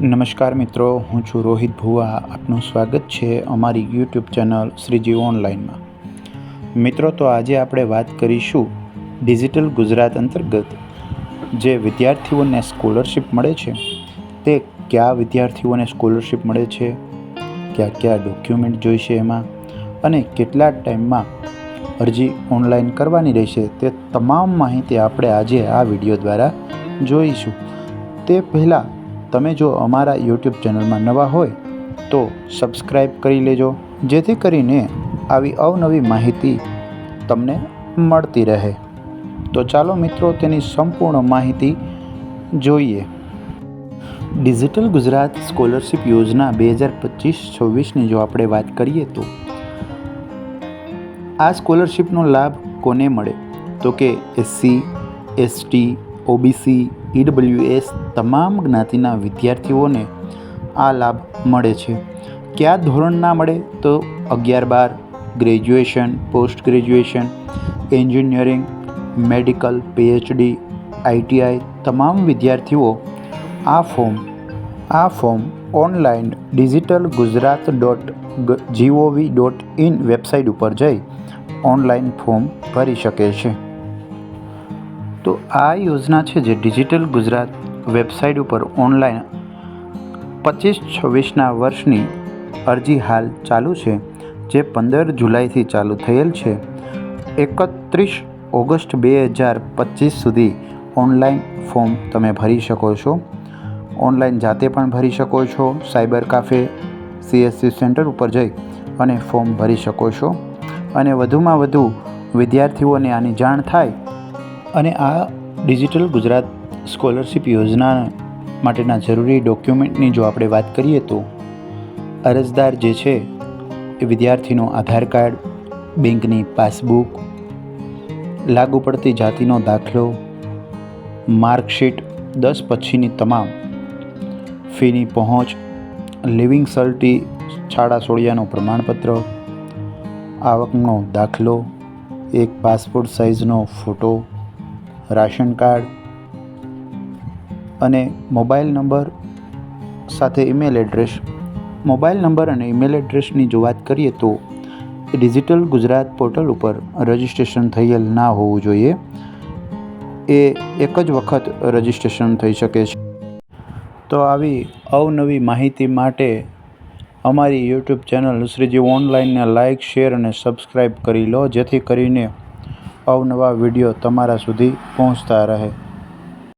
નમસ્કાર મિત્રો, હું છું રોહિત ભુવા. આપનું સ્વાગત છે અમારી યુટ્યુબ ચેનલ શ્રીજી ઓનલાઈનમાં. મિત્રો, તો આજે આપણે વાત કરીશું ડિજિટલ ગુજરાત અંતર્ગત જે વિદ્યાર્થીઓને સ્કોલરશિપ મળે છે, તે કયા વિદ્યાર્થીઓને સ્કોલરશિપ મળે છે, કયા કયા ડોક્યુમેન્ટ જોઈશે એમાં, અને કેટલા ટાઈમમાં અરજી ઓનલાઈન કરવાની રહેશે, તે તમામ માહિતી આપણે આજે આ વીડિયો દ્વારા જોઈશું. તે પહેલાં તમે જો અમારા યુટ્યુબ ચેનલમાં નવા હોય તો સબસ્ક્રાઈબ કરી લેજો, જેથી કરીને આવી અવનવી માહિતી તમને મળતી રહે. તો ચાલો મિત્રો તેની સંપૂર્ણ માહિતી જોઈએ. ડિજિટલ ગુજરાત સ્કોલરશિપ યોજના બે હજાર પચીસ છવ્વીસની જો આપણે વાત કરીએ તો આ સ્કોલરશિપનો લાભ કોને મળે? તો કે એસસી, એસટી, ઓબીસી ઈડબ્લ્યુએસ તમામ જ્ઞાતિના વિદ્યાર્થીઓને આ લાભ મળે છે. કયા ધોરણના મળે તો અગિયાર બાર, graduation, post graduation, engineering, medical, PhD, ITI તમામ વિદ્યાર્થીઓ આ ફોર્મ આ form online digital Gujarat dot G O V dot in website ઉપર જઈ ઓનલાઈન ફોર્મ ભરી શકે છે. તો આ યોજના છે જે ડિજિટલ ગુજરાત વેબસાઇટ ઉપર ઓનલાઈન પચીસ છવ્વીસના વર્ષની અરજી હાલ ચાલુ છે, જે પંદર જુલાઈથી ચાલુ થયેલ છે. એકત્રીસ ઓગસ્ટ બે હજાર પચીસ સુધી ઓનલાઈન ફોર્મ તમે ભરી શકો છો. ઓનલાઈન જાતે પણ ભરી શકો છો, સાયબર કાફે, સીએસસી સેન્ટર ઉપર જઈ અને ફોર્મ ભરી શકો છો. અને વધુમાં વધુ વિદ્યાર્થીઓને આની જાણ થાય અને આ ડિજિટલ ગુજરાત સ્કોલરશિપ યોજના માટેના જરૂરી ડોક્યુમેન્ટની જો આપણે વાત કરીએ તો અરજદાર જે છે એ વિદ્યાર્થીનો આધાર કાર્ડ, બેંકની પાસબુક, લાગુ પડતી જાતિનો દાખલો, માર્કશીટ, દસ પછીની તમામ ફીની પહોંચ, લિવિંગ સર્ટી, છાડા સોળિયાનું પ્રમાણપત્ર, આવકનો દાખલો, એક પાસપોર્ટ સાઇઝનો ફોટો રાશન કાર્ડ અને મોબાઈલ નંબર સાથે ઈમેલ એડ્રેસ. મોબાઈલ નંબર અને ઈમેલ એડ્રેસની જો વાત કરીએ તો ડિજિટલ ગુજરાત પોર્ટલ ઉપર રજિસ્ટ્રેશન થયેલ ના હોવું જોઈએ. એ એક જ વખત રજિસ્ટ્રેશન થઈ શકે છે. તો આવી અવનવી માહિતી માટે અમારી યુટ્યુબ ચેનલ શ્રીજી ઓનલાઈનને લાઇક શેર અને સબસ્ક્રાઈબ કરી લો. જેથી કરીને અવનવા વીડિયો તમારા સુધી પહોંચતા રહે.